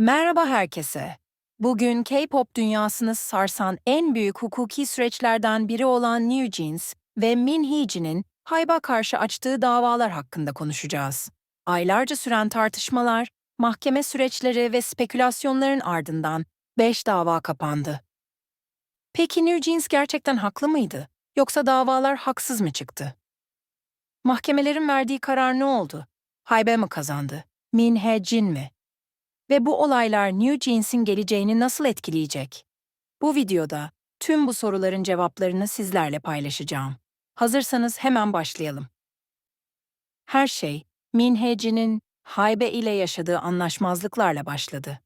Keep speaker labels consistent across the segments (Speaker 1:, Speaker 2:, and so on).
Speaker 1: Merhaba herkese. Bugün K-pop dünyasını sarsan en büyük hukuki süreçlerden biri olan New Jeans ve Min Hee-jin'in Hybe'a karşı açtığı davalar hakkında konuşacağız. Aylarca süren tartışmalar, mahkeme süreçleri ve spekülasyonların ardından 5 dava kapandı. Peki New Jeans gerçekten haklı mıydı? Yoksa davalar haksız mı çıktı? Mahkemelerin verdiği karar ne oldu? Hybe mi kazandı? Min Hee-jin mi? Ve bu olaylar New Jeans'in geleceğini nasıl etkileyecek? Bu videoda tüm bu soruların cevaplarını sizlerle paylaşacağım. Hazırsanız hemen başlayalım. Her şey Min Hee-jin'in Hybe ile yaşadığı anlaşmazlıklarla başladı.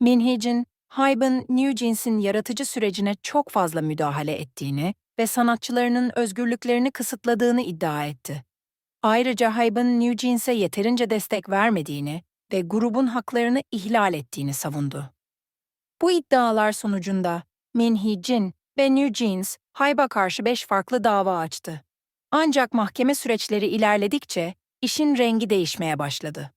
Speaker 1: Min Hee-jin, Hybe'ın New Jeans'in yaratıcı sürecine çok fazla müdahale ettiğini ve sanatçılarının özgürlüklerini kısıtladığını iddia etti. Ayrıca Hybe'ın New Jeans'e yeterince destek vermediğini ve grubun haklarını ihlal ettiğini savundu. Bu iddialar sonucunda Min Hee-jin ve New Jeans, Hybe'a karşı beş farklı dava açtı. Ancak mahkeme süreçleri ilerledikçe işin rengi değişmeye başladı.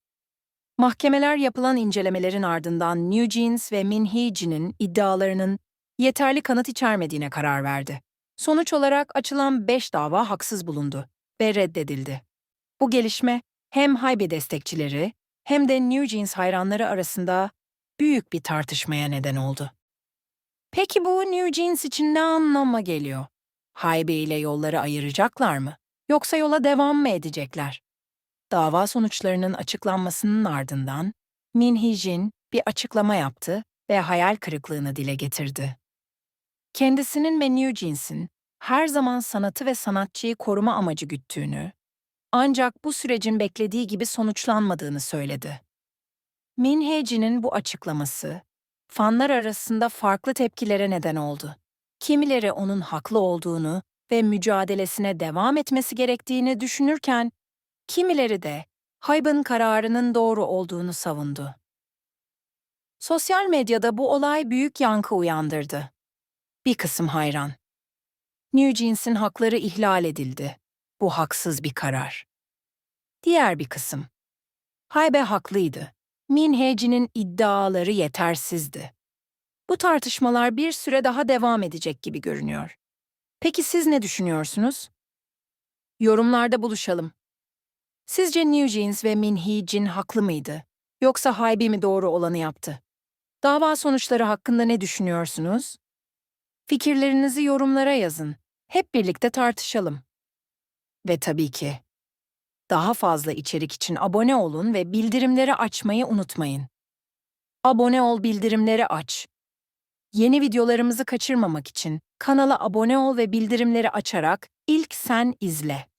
Speaker 1: Mahkemeler yapılan incelemelerin ardından New Jeans ve Min Hee-jin'in iddialarının yeterli kanıt içermediğine karar verdi. Sonuç olarak açılan beş dava haksız bulundu ve reddedildi. Bu gelişme hem Hybe destekçileri hem de New Jeans hayranları arasında büyük bir tartışmaya neden oldu. Peki bu New Jeans için ne anlama geliyor? Hybe ile yolları ayıracaklar mı? Yoksa yola devam mı edecekler? Dava sonuçlarının açıklanmasının ardından Min Hee-jin bir açıklama yaptı ve hayal kırıklığını dile getirdi. Kendisinin ve New Jeans'in her zaman sanatı ve sanatçıyı koruma amacı güttüğünü, ancak bu sürecin beklediği gibi sonuçlanmadığını söyledi. Min Hee-jin'in bu açıklaması, fanlar arasında farklı tepkilere neden oldu. Kimileri onun haklı olduğunu ve mücadelesine devam etmesi gerektiğini düşünürken, kimileri de Hybe'ın kararının doğru olduğunu savundu. Sosyal medyada bu olay büyük yankı uyandırdı. Bir kısım hayran. New Jeans'in hakları ihlal edildi. Bu haksız bir karar. Diğer bir kısım. Hybe haklıydı. Min Hee-jin'in iddiaları yetersizdi. Bu tartışmalar bir süre daha devam edecek gibi görünüyor. Peki siz ne düşünüyorsunuz? Yorumlarda buluşalım. Sizce New Jeans ve Min Hee-jin haklı mıydı? Yoksa Hybe mi doğru olanı yaptı? Dava sonuçları hakkında ne düşünüyorsunuz? Fikirlerinizi yorumlara yazın. Hep birlikte tartışalım. Ve tabii ki daha fazla içerik için abone olun ve bildirimleri açmayı unutmayın. Abone ol, bildirimleri aç. Yeni videolarımızı kaçırmamak için kanala abone ol ve bildirimleri açarak ilk sen izle.